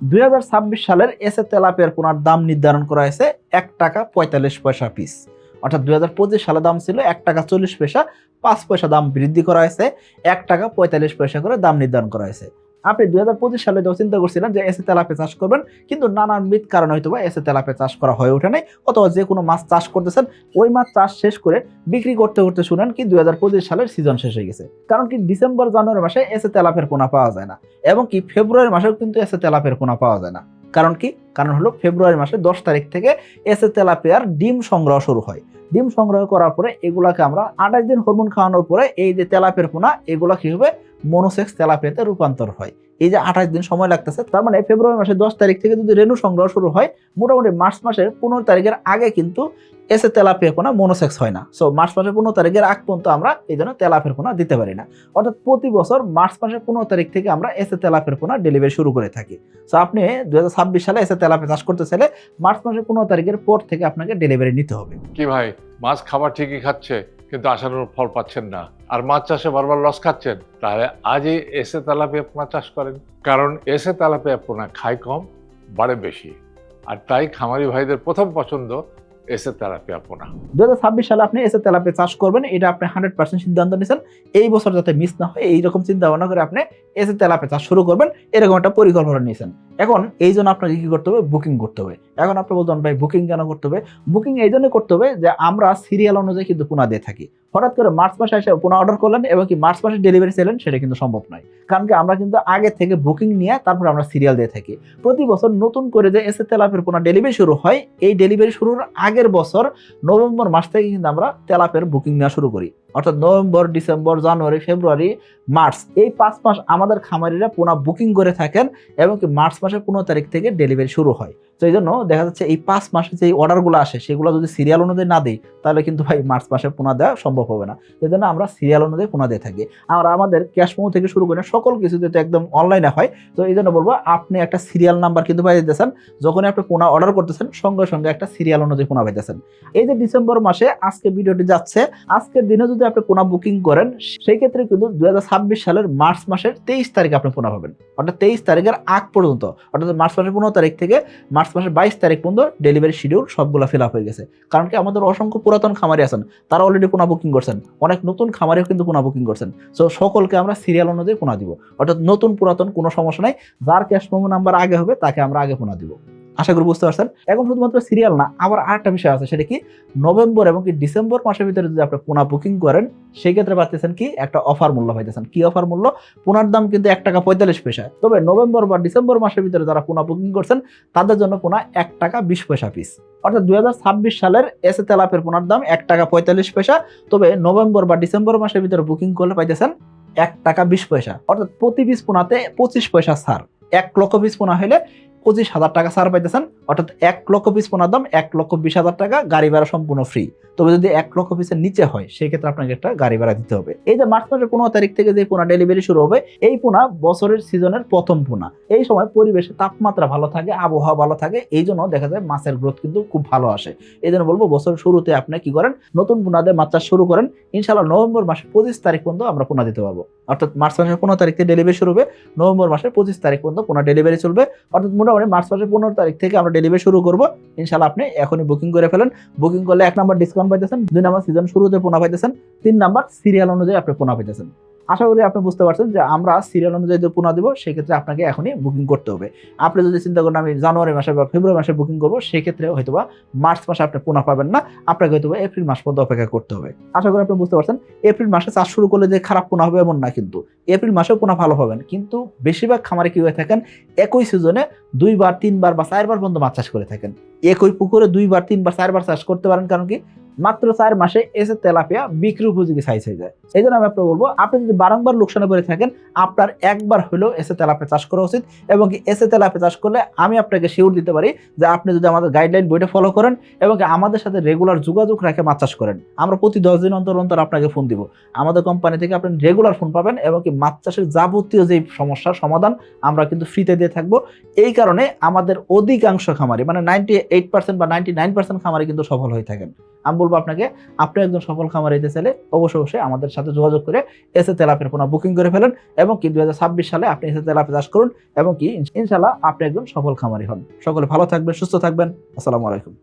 দুই হাজার ছাব্বিশ সালের এসে তেলাপিয়ার পোনার দাম নির্ধারণ করা হয়েছে এক টাকা পঁয়তাল্লিশ পয়সা পিস অর্থাৎ দুই সালে দাম ছিল এক টাকা চল্লিশ পয়সা, পাঁচ পয়সা দাম বৃদ্ধি করা হয়েছে, এক টাকা পঁয়তাল্লিশ পয়সা করে দাম নির্ধারণ করা হয়েছে। আপনি দুই হাজার পঁচিশ সালে যখন চিন্তা করছিলেন যে এসে তেলাপে চাষ করবেন, কিন্তু নানানবিধ কারণ হয়তো বা এসে তেলাপে চাষ করা হয়ে ওঠে নাই, অথবা যে কোনো মাছ চাষ করতেছেন, ওই মাছ চাষ শেষ করে বিক্রি করতে করতে শুনেন কি দুই হাজার পঁচিশ সালের সিজন শেষ হয়ে গেছে। কারণ কি ডিসেম্বর, জানুয়ারি মাসে এসে তেলাপের পোনা পাওয়া যায় না, এবং কি ফেব্রুয়ারি মাসেও কিন্তু এসে তেলাপের পোনা পাওয়া যায় না। কারণ কি? কারণ হলো ফেব্রুয়ারি মাসে দশ তারিখ থেকে এসে তেলাপিয়ার ডিম সংগ্রহ শুরু হয়। ডিম সংগ্রহ করার পরে এগুলাকে আমরা আঠাশ দিন হরমোন খাওয়ানোর পরে এই যে তেলাপের পোনা, এগুলা কি হবে? মনোসেক্স তেলাপিয়াতে রূপান্তর হয়। এই যে আঠাশ দিন সময় লাগতেছে, তার মানে ফেব্রুয়ারি মাসের দশ তারিখ থেকে যদি রেণু সংগ্রহ শুরু হয়, মোটামুটি মার্চ মাসের পনেরো তারিখের আগে কিন্তু এসে তেলাপিয়া পোনা মনোসেক্স হয় না। সো মার্চ মাসের পনেরো তারিখের আগ পর্যন্ত আমরা এই জন্য তেলাপের পোনা দিতে পারি না। অর্থাৎ প্রতি বছর মার্চ মাসের পনেরো তারিখ থেকে আমরা এসে তেলাপের পোনা ডেলিভারি শুরু করে থাকি। সো আপনি দুই হাজার ছাব্বিশ সালে এসে তেলাপে চাষ করতে চাইলে মার্চ মাসের পনেরো তারিখের পর থেকে আপনাকে ডেলিভারি নিতে হবে। কি ভাই, মাছ খাবার ঠিকই খাচ্ছে, কিন্তু আশানুর ফল পাচ্ছেন না। আর মাছ চাষে বারবার লস খাচ্ছেন, তাহলে আজই এসে তেলাপিয়া পোনা চাষ করেন। কারণ এসে তেলাপিয়া পোনা খায় কম, বাড়ে বেশি। আর তাই খামারি ভাইদের প্রথম পছন্দ এসে তেলাপিয়া পোনা। দু সালে আপনি এসে তেলাপে চাষ করবেন, এটা আপনি হান্ড্রেড পার্সেন্ট সিদ্ধান্ত নিয়েছেন। এই বছর যাতে মিস না হয়, এইরকম চিন্তা ভাবনা করে আপনি এসে তেলাপে চাষ শুরু করবেন, এরকম একটা পরিকল্পনা নিয়েছেন। এখন এই জন্য আপনাকে কি করতে হবে? বুকিং করতে হবে। এখন আপনি বলতেন ভাই বুকিং কেন করতে হবে? বুকিং এই জন্য করতে হবে যে আমরা সিরিয়াল অনুযায়ী কিন্তু পোনা দিয়ে থাকি। হঠাৎ করে মার্চ মাসে এসে পোনা অর্ডার করলেন এবং কি মার্চ মাসে ডেলিভারি চাইলেন সেটা কিন্তু সম্ভব নয়। কারণ কি আমরা কিন্তু আগে থেকে বুকিং নিয়ে তারপর আমরা সিরিয়াল দিয়ে থাকি। প্রতি বছর নতুন করে যে এসে তেলাপের পোনা ডেলিভারি শুরু হয়, এই ডেলিভারি শুরুর আগের বছর নভেম্বর মাস থেকে কিন্তু আমরা তেলাপের বুকিং নেওয়া শুরু করি। অর্থাৎ November, December, January, February, March, এই পাঁচ মাস আমাদের খামারিরা পোনা বুকিং করে থাকেন এবং কি মার্চ মাসের পনেরো তারিখ থেকে ডেলিভারি শুরু হয়। তো এই জন্য দেখা যাচ্ছে এই পাঁচ মাসে যে অর্ডারগুলো আসে, সেগুলো যদি সিরিয়াল অনুযায়ী না দিই, তাহলে কিন্তু ভাই মার্চ মাসে পোনা দেওয়া সম্ভব হবে না। এই জন্য আমরা সিরিয়াল অনুযায়ী পোনা দিয়ে থাকি। আর আমাদের ক্যাশ মোমো থেকে শুরু করে সকল কিছু যেহেতু একদম অনলাইনে হয়, তো এই জন্য বলব আপনি একটা সিরিয়াল নাম্বার কিন্তু পাই দিতেছেন, যখনই আপনি পোনা অর্ডার করতেছেন, সঙ্গে সঙ্গে একটা সিরিয়াল অনুযায়ী পোনা পাইতেছেন। এই যে ডিসেম্বর মাসে আজকে ভিডিওটি যাচ্ছে, আজকের দিনে যদি আপনি পোনা বুকিং করেন, সেই ক্ষেত্রে কিন্তু দু হাজার ছাব্বিশ সালের মার্চ মাসের তেইশ তারিখে আপনি পোনা পাবেন। অর্থাৎ তেইশ তারিখের আগ পর্যন্ত, অর্থাৎ মার্চ মাসের পনেরো তারিখ থেকে মার্চ মাসের বাইশ তারিখ পর্যন্ত ডেলিভারি শিডিউল সবগুলো ফিল হয়ে গেছে। কারণ কি আমাদের অসংখ্য পুরাতন খামারি আছেন, তারা অলরেডি পোনা বুকিং করছেন। অনেক নতুন খামারিও কিন্তু পোনা বুকিং করছেন। সো সকলকে আমরা সিরিয়াল অনুযায়ী পোনা দিব। অর্থাৎ নতুন পুরাতন কোনো সমস্যা নাই, যার ক্যাশ মোমো নাম্বার আগে হবে, তাকে আমরা আগে পোনা দিব। আশা করি বুঝতে পারছেন। এখন শুধুমাত্র সিরিয়াল না, আবার আরেকটা বিষয় আছে, সেটা কি? নভেম্বর এবং কি ডিসেম্বর মাসের ভিতরে যদি আপনি পোনা বুকিং করেন সেই ক্ষেত্রে পাচ্ছেন কি? একটা অফার মূল্য পাইতেছেন। কি অফার মূল্য? পোনার দাম কিন্তু এক টাকা পঁয়তাল্লিশ পয়সা। তবে নভেম্বর বা ডিসেম্বর মাসের ভিতরে যারা পোনা বুকিং করছেন, তাদের জন্য পোনা এক টাকা বিশ পয়সা পিস অর্থাৎ দুই হাজার ছাব্বিশ সালের এসে তেলাপের পোনার দাম এক টাকা পঁয়তাল্লিশ পয়সা। তবে নভেম্বর বা ডিসেম্বর মাসের ভিতরে বুকিং করলে পাইতেছেন এক টাকা বিশ পয়সা। অর্থাৎ প্রতি পিস পোনাতে পঁচিশ পয়সা ছাড়। এক লক্ষ পিস পোনা হলে পঁচিশ হাজার টাকা ছাড় পাইতেছেন, অর্থাৎ এক লক্ষ পিস পোনার দাম এক লক্ষ বিশ হাজার টাকা, গাড়ি ভাড়া সম্পূর্ণ ফ্রি তবে যদি এক লক্ষ পিসের নিচে হয় সেই ক্ষেত্রে আপনাকে একটা গাড়ি ভাড়া দিতে হবে। এই যে মার্চ মাসের পনেরো তারিখ থেকে যে পোনা ডেলিভারি শুরু হবে, এই পোনা বছরের সিজনের প্রথম পোনা। এই সময় পরিবেশে তাপমাত্রা ভালো থাকে, আবহাওয়া ভালো থাকে, এই জন্য দেখা যায় মাছের গ্রোথ কিন্তু খুব ভালো আসে। এই জন্য বলব বছরের শুরুতে আপনি কি করেন, নতুন পোনা দিয়ে মাছ চাষ শুরু করেন। ইনশাল্লাহ নভেম্বর মাসের পঁচিশ তারিখ পর্যন্ত আমরা পোনা দিতে পারব। অর্থাৎ মার্চ মাসের পনেরো তারিখ থেকে ডেলিভারি শুরু হবে। নভেম্বর মাসের পঁচিশ তারিখ পর্যন্ত পোনা ডেলিভারি চলবে। অর্থাৎ মোটামুটি মার্চ মাসের পনেরো তারিখ থেকে আমরা ডেলিভারি শুরু করব। ইনশাল্লাহ আপনি এখনই বুকিং করে ফেলেন। বুকিং করলে এক নম্বর ডিসকাউন্ট পাইতেছেন, দুই নম্বর সিজন শুরুতে পোনা পাইতেছেন, তিন নম্বর সিরিয়াল অনুযায়ী আপনি পোনা পাইতেছেন। আশা করি আপনি বুঝতে পারছেন যে আমরা সিরিয়াল অনুযায়ী যে পোনা দেবো, সেক্ষেত্রে আপনাকে এখনই বুকিং করতে হবে। আপনি যদি চিন্তা করেন আমি জানুয়ারি মাসে বা ফেব্রুয়ারি মাসে বুকিং করব, সেক্ষেত্রে হয়তো বা মার্চ মাসে আপনি পোনা পাবেন না, আপনাকে হয়তো এপ্রিল মাস পর্যন্ত অপেক্ষা করতে হবে। আশা করি আপনি বুঝতে পারছেন, এপ্রিল মাসে চাষ শুরু করলে যে খারাপ পোনা হবে এমন না কিন্তু। এপ্রিল মাসেও পোনা ভালো পাবেন, কিন্তু বেশিরভাগ খামারে কি হয়ে থাকেন, একই সিজনে দুইবার, তিনবার বা চারবার পর্যন্ত মাছ চাষ করে থাকেন। একই পুকুরে দুইবার, তিনবার, চারবার চাষ করতে পারেন, কারণ কি মাত্র চার মাসে এসে তেলাপিয়া বিক্রি উপযোগী সাইজ হয়ে যায়। এই জন্য আমি আপনাকে বলব, আপনি যদি বারংবার লোকসানে পড়ে থাকেন, আপনার একবার হলেও এসে তেলাপিয়া চাষ করা উচিত এবং এসে তেলাপিয়া চাষ করলে আমি আপনাকে শিওর দিতে পারি যে আপনি যদি আমাদের গাইডলাইন বইটা ফলো করেন এবং আমাদের সাথে রেগুলার যোগাযোগ রাখে মাছ চাষ করেন। আমরা প্রতি দশ দিন অন্তর অন্তর আপনাকে ফোন দিব। আমাদের কোম্পানি থেকে আপনি রেগুলার ফোন পাবেন এবং কি মাছ চাষের যাবতীয় যে সমস্যার সমাধান আমরা কিন্তু ফ্রিতে দিয়ে থাকব। এই কারণে আমাদের অধিকাংশ খামারি মানে নাইনটি এইট পার্সেন্ট বা নাইনটি নাইন পার্সেন্ট খামারি কিন্তু সফল হয়ে থাকেন। আমি বলব আপনাকে আপনি একজন সফল খামার হইতে চাইলে অবশ্যই অবশ্যই আমাদের সাথে যোগাযোগ করে এসে তেলাপের পোনা বুকিং করে ফেলেন এবং কি দুই হাজার ছাব্বিশ সালে আপনি এসে তেলাপে চাষ করুন এবং কি ইনশাল্লাহ আপনি একজন সফল খামারি হন। সকলে ভালো থাকবেন, সুস্থ থাকবেন। আসসালামু আলাইকুম।